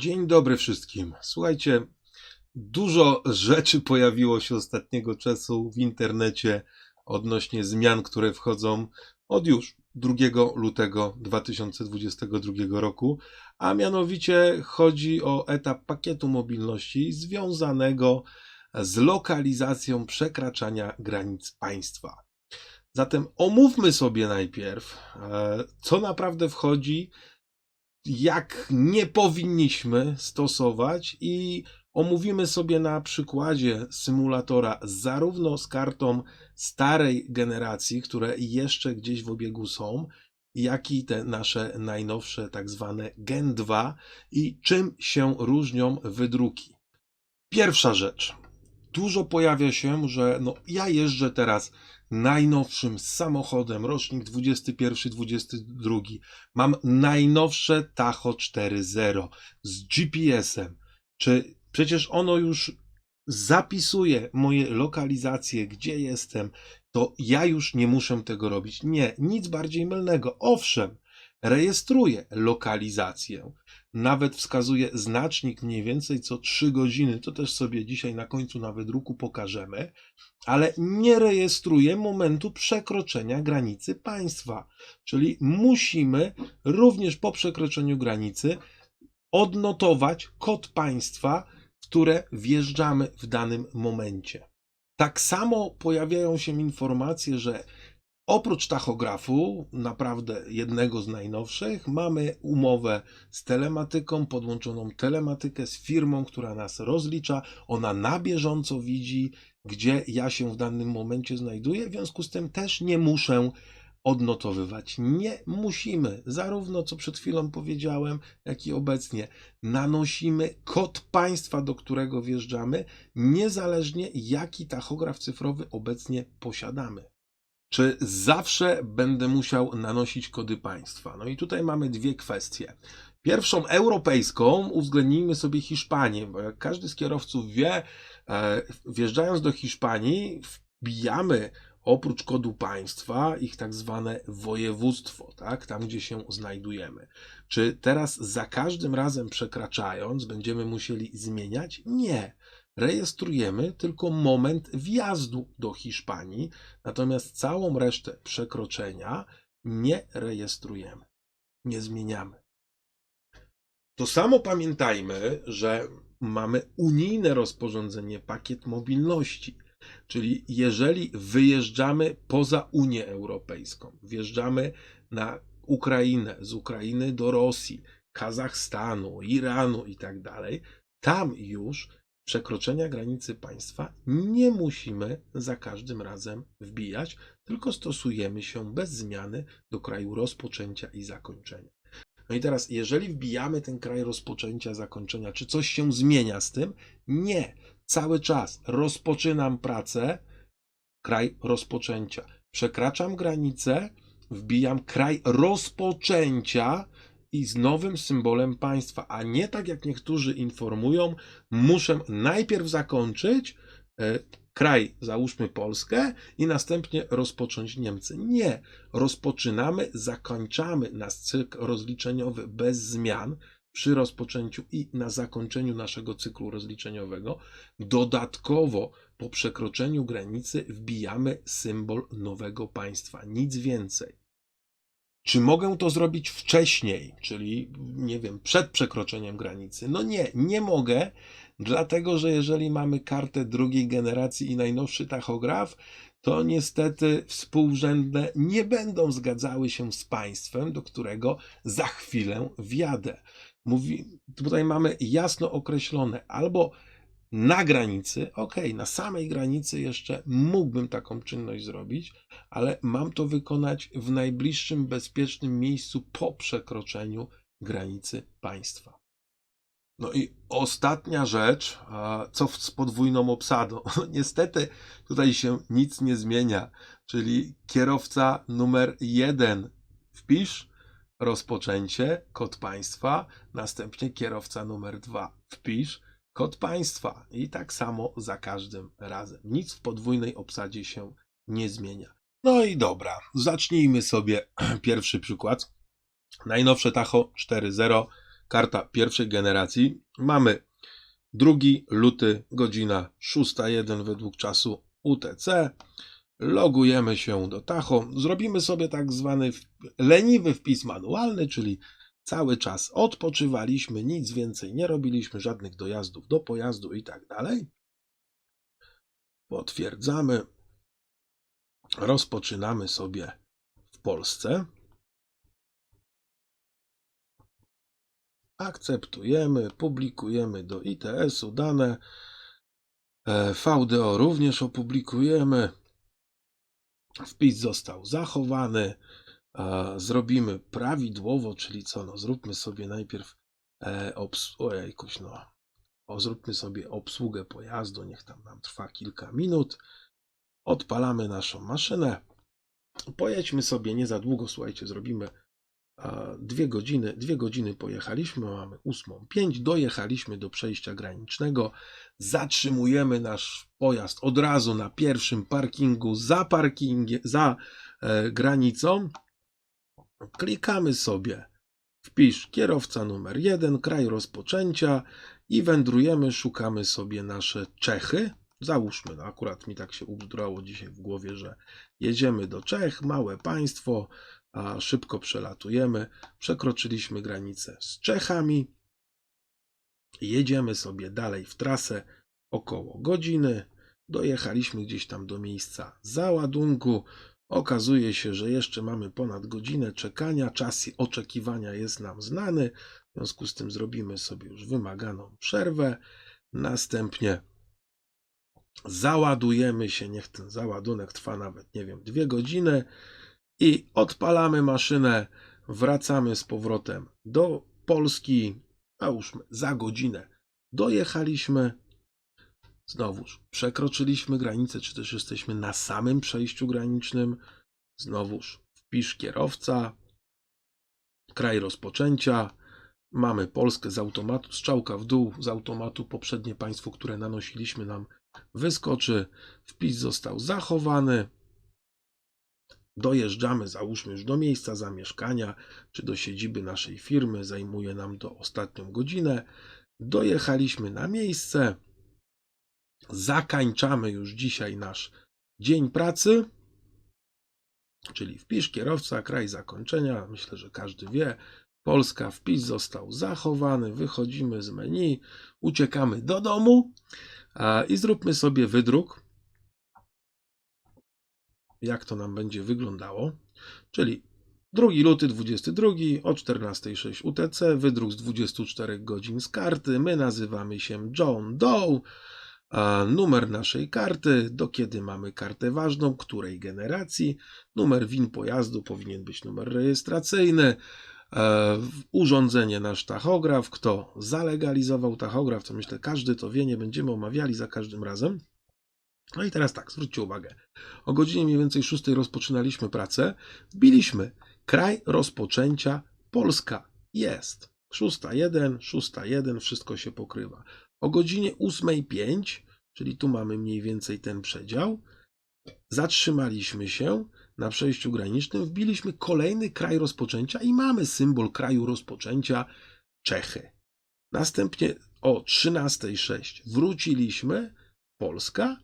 Dzień dobry wszystkim. Słuchajcie, dużo rzeczy pojawiło się ostatniego czasu w internecie odnośnie zmian, które wchodzą od już 2 lutego 2022 roku, a mianowicie chodzi o etap pakietu mobilności związanego z lokalizacją przekraczania granic państwa. Zatem omówmy sobie najpierw, e, co naprawdę wchodzi jak nie powinniśmy stosować i omówimy sobie na przykładzie symulatora zarówno z kartą starej generacji, które jeszcze gdzieś w obiegu są, jak i te nasze najnowsze, tak zwane Gen 2 i czym się różnią wydruki. Pierwsza rzecz. Dużo pojawia się, że no, ja jeżdżę teraz najnowszym samochodem, rocznik 21-22. Mam najnowsze Tacho 4.0 z GPS-em. Czy przecież ono już zapisuje moje lokalizacje, gdzie jestem, to ja już nie muszę tego robić. Nie, nic bardziej mylnego. Owszem, rejestruje lokalizację, nawet wskazuje znacznik mniej więcej co 3 godziny, to też sobie dzisiaj na końcu na wydruku pokażemy, ale nie rejestruje momentu przekroczenia granicy państwa. Czyli musimy również po przekroczeniu granicy odnotować kod państwa, w które wjeżdżamy w danym momencie. Tak samo pojawiają się informacje, że Oprócz tachografu, naprawdę jednego z najnowszych, mamy umowę z telematyką, podłączoną telematykę z firmą, która nas rozlicza. Ona na bieżąco widzi, gdzie ja się w danym momencie znajduję, w związku z tym też nie muszę odnotowywać. Nie musimy, zarówno co przed chwilą powiedziałem, jak i obecnie, nanosimy kod państwa, do którego wjeżdżamy, niezależnie jaki tachograf cyfrowy obecnie posiadamy. Czy zawsze będę musiał nanosić kody państwa? No i tutaj mamy dwie kwestie. Pierwszą europejską uwzględnijmy sobie Hiszpanię, bo jak każdy z kierowców wie, e, wjeżdżając do Hiszpanii, wbijamy oprócz kodu państwa ich tak zwane województwo, tak, tam gdzie się znajdujemy. Czy teraz za każdym razem przekraczając będziemy musieli zmieniać? Nie rejestrujemy tylko moment wjazdu do Hiszpanii, natomiast całą resztę przekroczenia nie rejestrujemy, nie zmieniamy. To samo pamiętajmy, że mamy unijne rozporządzenie pakiet mobilności, czyli jeżeli wyjeżdżamy poza Unię Europejską, wjeżdżamy na Ukrainę, z Ukrainy do Rosji, Kazachstanu, Iranu i tak dalej, tam już przekroczenia granicy państwa nie musimy za każdym razem wbijać, tylko stosujemy się bez zmiany do kraju rozpoczęcia i zakończenia. No i teraz, jeżeli wbijamy ten kraj rozpoczęcia, zakończenia, czy coś się zmienia z tym? Nie. Cały czas rozpoczynam pracę, kraj rozpoczęcia. Przekraczam granicę, wbijam kraj rozpoczęcia, i z nowym symbolem państwa, a nie tak jak niektórzy informują, muszę najpierw zakończyć e, kraj, załóżmy Polskę, i następnie rozpocząć Niemcy. Nie. Rozpoczynamy, zakończamy nasz cykl rozliczeniowy bez zmian przy rozpoczęciu i na zakończeniu naszego cyklu rozliczeniowego. Dodatkowo po przekroczeniu granicy wbijamy symbol nowego państwa. Nic więcej. Czy mogę to zrobić wcześniej, czyli nie wiem, przed przekroczeniem granicy? No nie, nie mogę, dlatego że jeżeli mamy kartę drugiej generacji i najnowszy tachograf, to niestety współrzędne nie będą zgadzały się z państwem, do którego za chwilę wjadę. Mówi, tutaj mamy jasno określone albo na granicy, ok, na samej granicy jeszcze mógłbym taką czynność zrobić, ale mam to wykonać w najbliższym bezpiecznym miejscu po przekroczeniu granicy państwa. No i ostatnia rzecz, co z podwójną obsadą? Niestety tutaj się nic nie zmienia, czyli kierowca numer jeden wpisz rozpoczęcie, kod państwa, następnie kierowca numer dwa wpisz kod państwa i tak samo za każdym razem. Nic w podwójnej obsadzie się nie zmienia. No i dobra, zacznijmy sobie pierwszy przykład. Najnowsze Tacho 4.0 karta pierwszej generacji. Mamy 2 luty, godzina 6.01 według czasu UTC. Logujemy się do Tacho. Zrobimy sobie tak zwany leniwy wpis manualny, czyli cały czas odpoczywaliśmy, nic więcej nie robiliśmy, żadnych dojazdów do pojazdu i tak dalej. Potwierdzamy. Rozpoczynamy sobie w Polsce. Akceptujemy, publikujemy do ITS-u dane. E, VDO również opublikujemy. Wpis został zachowany. E, Zrobimy prawidłowo, czyli co? No, zróbmy sobie najpierw e, obs- ojejkuś, no. O, zróbmy sobie obsługę pojazdu, niech tam nam trwa kilka minut. Odpalamy naszą maszynę. Pojedźmy sobie nie za długo, słuchajcie, zrobimy a, dwie godziny, dwie godziny pojechaliśmy, mamy ósmą pięć, dojechaliśmy do przejścia granicznego, zatrzymujemy nasz pojazd od razu na pierwszym parkingu za parkingiem, za e, granicą, klikamy sobie wpisz kierowca numer jeden, kraj rozpoczęcia i wędrujemy, szukamy sobie nasze Czechy. Załóżmy, no akurat mi tak się ubzdrało dzisiaj w głowie, że jedziemy do Czech, małe państwo, a szybko przelatujemy. Przekroczyliśmy granicę z Czechami. Jedziemy sobie dalej w trasę około godziny. Dojechaliśmy gdzieś tam do miejsca załadunku. Okazuje się, że jeszcze mamy ponad godzinę czekania. Czas oczekiwania jest nam znany. W związku z tym zrobimy sobie już wymaganą przerwę. Następnie załadujemy się. Niech ten załadunek trwa nawet, nie wiem, dwie godziny i odpalamy maszynę, wracamy z powrotem do Polski, załóżmy za godzinę dojechaliśmy, znowuż przekroczyliśmy granicę, czy też jesteśmy na samym przejściu granicznym, znowuż wpisz kierowca, kraj rozpoczęcia, mamy Polskę z automatu, strzałka w dół z automatu, poprzednie państwo, które nanosiliśmy nam wyskoczy, wpis został zachowany, dojeżdżamy, załóżmy już do miejsca zamieszkania, czy do siedziby naszej firmy, zajmuje nam to ostatnią godzinę. Dojechaliśmy na miejsce, zakańczamy już dzisiaj nasz dzień pracy, czyli wpisz kierowca, kraj zakończenia, myślę, że każdy wie. Polska, wpis został zachowany, wychodzimy z menu, uciekamy do domu i zróbmy sobie wydruk jak to nam będzie wyglądało. Czyli 2 luty 22 o 14.06 UTC, wydruk z 24 godzin z karty. My nazywamy się John Doe. Numer naszej karty, do kiedy mamy kartę ważną, której generacji. Numer WIN pojazdu powinien być numer rejestracyjny. E, urządzenie nasz tachograf. Kto zalegalizował tachograf, to myślę każdy to wie, nie będziemy omawiali za każdym razem. No i teraz tak, zwróćcie uwagę. O godzinie mniej więcej 6 rozpoczynaliśmy pracę. Wbiliśmy kraj rozpoczęcia Polska. Jest. 6.1, 6.1, wszystko się pokrywa. O godzinie 8.05, czyli tu mamy mniej więcej ten przedział, zatrzymaliśmy się na przejściu granicznym, wbiliśmy kolejny kraj rozpoczęcia i mamy symbol kraju rozpoczęcia Czechy. Następnie o 13.06 wróciliśmy, Polska,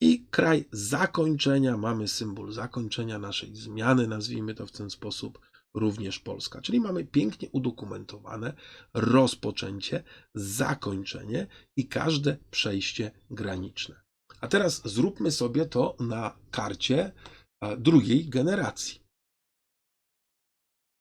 i kraj zakończenia, mamy symbol zakończenia naszej zmiany, nazwijmy to w ten sposób, również Polska. Czyli mamy pięknie udokumentowane rozpoczęcie, zakończenie i każde przejście graniczne. A teraz zróbmy sobie to na karcie a, drugiej generacji.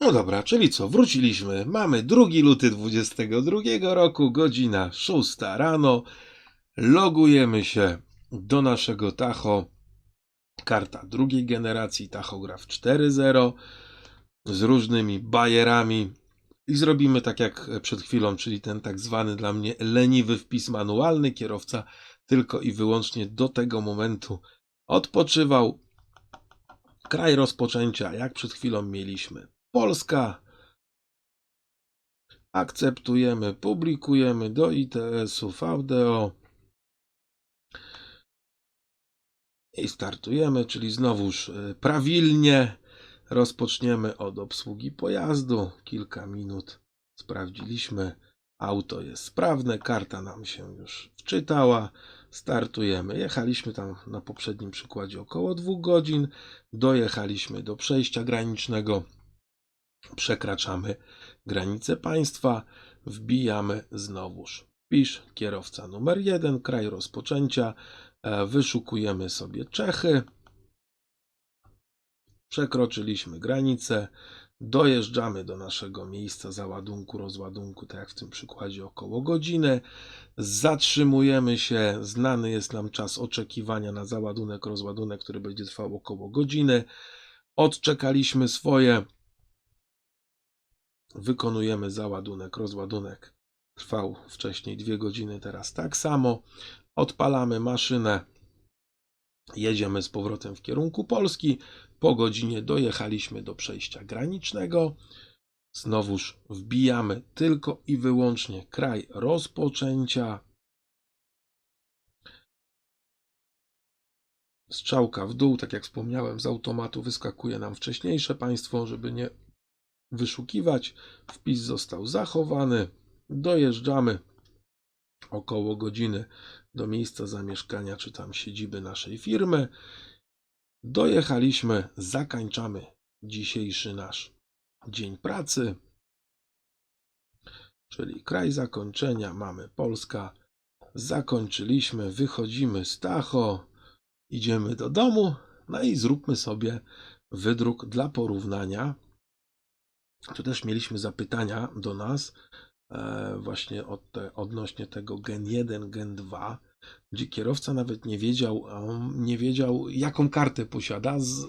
No dobra, czyli co? Wróciliśmy. Mamy 2 luty 22 roku, godzina 6 rano. Logujemy się do naszego Tacho. Karta drugiej generacji, tachograf 4.0 z różnymi bajerami. I zrobimy tak jak przed chwilą, czyli ten tak zwany dla mnie leniwy wpis manualny. Kierowca tylko i wyłącznie do tego momentu odpoczywał. Kraj rozpoczęcia, jak przed chwilą mieliśmy. Polska. Akceptujemy, publikujemy do ITS-u, VDO. I startujemy, czyli znowuż y, prawilnie rozpoczniemy od obsługi pojazdu. Kilka minut sprawdziliśmy, auto jest sprawne, karta nam się już wczytała, startujemy. Jechaliśmy tam na poprzednim przykładzie około dwóch godzin, dojechaliśmy do przejścia granicznego, przekraczamy granicę państwa, wbijamy znowuż. Pisz kierowca numer jeden, kraj rozpoczęcia, e, wyszukujemy sobie Czechy, przekroczyliśmy granicę, dojeżdżamy do naszego miejsca załadunku, rozładunku, tak jak w tym przykładzie, około godziny. Zatrzymujemy się, znany jest nam czas oczekiwania na załadunek, rozładunek, który będzie trwał około godziny. Odczekaliśmy swoje, wykonujemy załadunek, rozładunek. Trwał wcześniej dwie godziny, teraz tak samo. Odpalamy maszynę, jedziemy z powrotem w kierunku Polski. Po godzinie dojechaliśmy do przejścia granicznego. Znowuż wbijamy tylko i wyłącznie kraj rozpoczęcia. Strzałka w dół, tak jak wspomniałem, z automatu wyskakuje nam wcześniejsze państwo, żeby nie wyszukiwać. Wpis został zachowany. Dojeżdżamy około godziny do miejsca zamieszkania czy tam siedziby naszej firmy. Dojechaliśmy, zakończamy dzisiejszy nasz dzień pracy, czyli kraj zakończenia mamy Polska. Zakończyliśmy, wychodzimy z Tacho, idziemy do domu, no i zróbmy sobie wydruk dla porównania. Tu też mieliśmy zapytania do nas właśnie od odnośnie tego Gen 1, Gen 2 gdzie kierowca nawet nie wiedział, nie wiedział jaką kartę posiada. Z,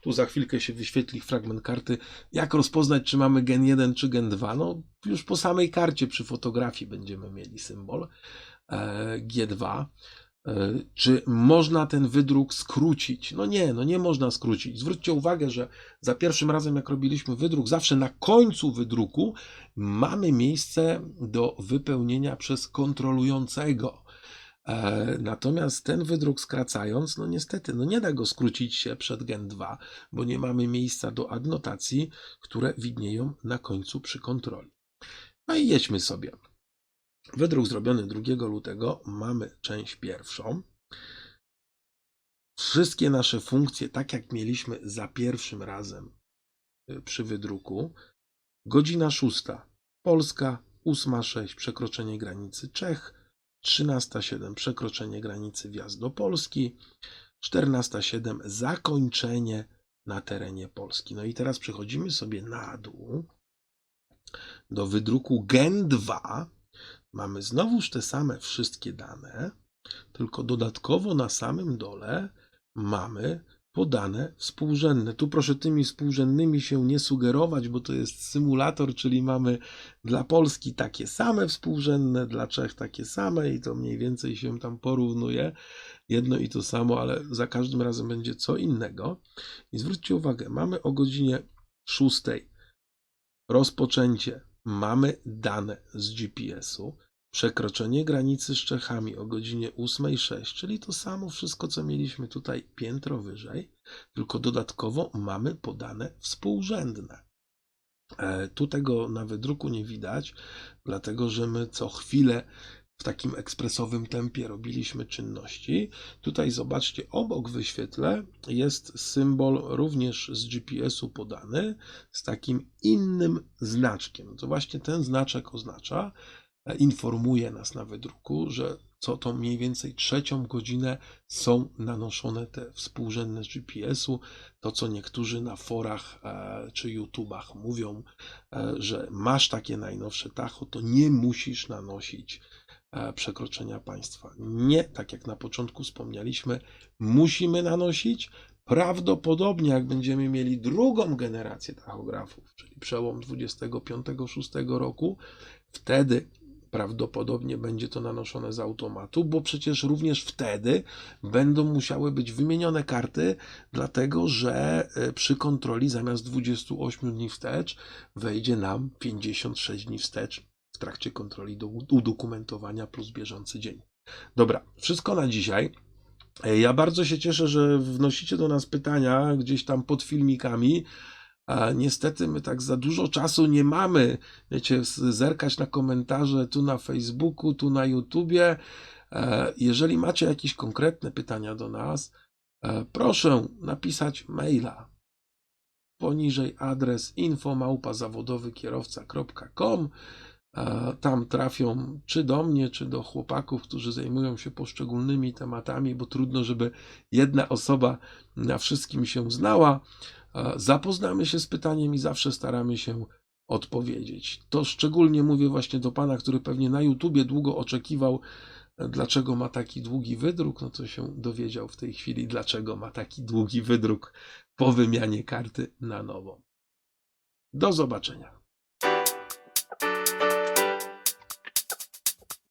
tu za chwilkę się wyświetli fragment karty, jak rozpoznać, czy mamy gen 1 czy gen 2. No, już po samej karcie przy fotografii będziemy mieli symbol e, G2. E, czy można ten wydruk skrócić? No nie, no nie można skrócić. Zwróćcie uwagę, że za pierwszym razem, jak robiliśmy wydruk, zawsze na końcu wydruku mamy miejsce do wypełnienia przez kontrolującego. E, natomiast ten wydruk skracając, no niestety, no nie da go skrócić się przed Gen 2, bo nie mamy miejsca do adnotacji, które widnieją na końcu przy kontroli. No i jedźmy sobie. Wydruk zrobiony 2 lutego, mamy część pierwszą. Wszystkie nasze funkcje, tak jak mieliśmy za pierwszym razem y, przy wydruku. Godzina 6. Polska, 8.06 przekroczenie granicy Czech, 13.07 przekroczenie granicy wjazd do Polski, 14.07 zakończenie na terenie Polski. No i teraz przechodzimy sobie na dół do wydruku Gen 2. Mamy znowuż te same wszystkie dane, tylko dodatkowo na samym dole mamy podane współrzędne. Tu proszę tymi współrzędnymi się nie sugerować, bo to jest symulator, czyli mamy dla Polski takie same współrzędne, dla Czech takie same i to mniej więcej się tam porównuje. Jedno i to samo, ale za każdym razem będzie co innego. I zwróćcie uwagę, mamy o godzinie 6 rozpoczęcie, mamy dane z GPS-u, Przekroczenie granicy z Czechami o godzinie 8.06, czyli to samo wszystko, co mieliśmy tutaj piętro wyżej, tylko dodatkowo mamy podane współrzędne. E, tu tego na wydruku nie widać, dlatego że my co chwilę w takim ekspresowym tempie robiliśmy czynności. Tutaj zobaczcie, obok wyświetle jest symbol również z GPS-u podany z takim innym znaczkiem. To właśnie ten znaczek oznacza, informuje nas na wydruku, że co to mniej więcej trzecią godzinę są nanoszone te współrzędne z GPS-u. To, co niektórzy na forach e, czy YouTubach mówią, e, że masz takie najnowsze tacho, to nie musisz nanosić e, przekroczenia państwa. Nie, tak jak na początku wspomnieliśmy, musimy nanosić. Prawdopodobnie, jak będziemy mieli drugą generację tachografów, czyli przełom 25-6 roku, wtedy prawdopodobnie będzie to nanoszone z automatu, bo przecież również wtedy będą musiały być wymienione karty, dlatego że e, przy kontroli zamiast 28 dni wstecz wejdzie nam 56 dni wstecz w trakcie kontroli do udokumentowania plus bieżący dzień. Dobra, wszystko na dzisiaj. E, ja bardzo się cieszę, że wnosicie do nas pytania gdzieś tam pod filmikami. A niestety my tak za dużo czasu nie mamy, wiecie, zerkać na komentarze tu na Facebooku, tu na YouTubie. E, Jeżeli macie jakieś konkretne pytania do nas, e, proszę napisać maila. Poniżej adres infomałpazawodowykierowca.com. E, Tam trafią czy do mnie, czy do chłopaków, którzy zajmują się poszczególnymi tematami, bo trudno, żeby jedna osoba na wszystkim się znała. E, Zapoznamy się z pytaniem i zawsze staramy się odpowiedzieć. To szczególnie mówię właśnie do pana, który pewnie na YouTubie długo oczekiwał, e, dlaczego ma taki długi wydruk. No to się dowiedział w tej chwili, dlaczego ma taki długi wydruk po wymianie karty na nową. Do zobaczenia.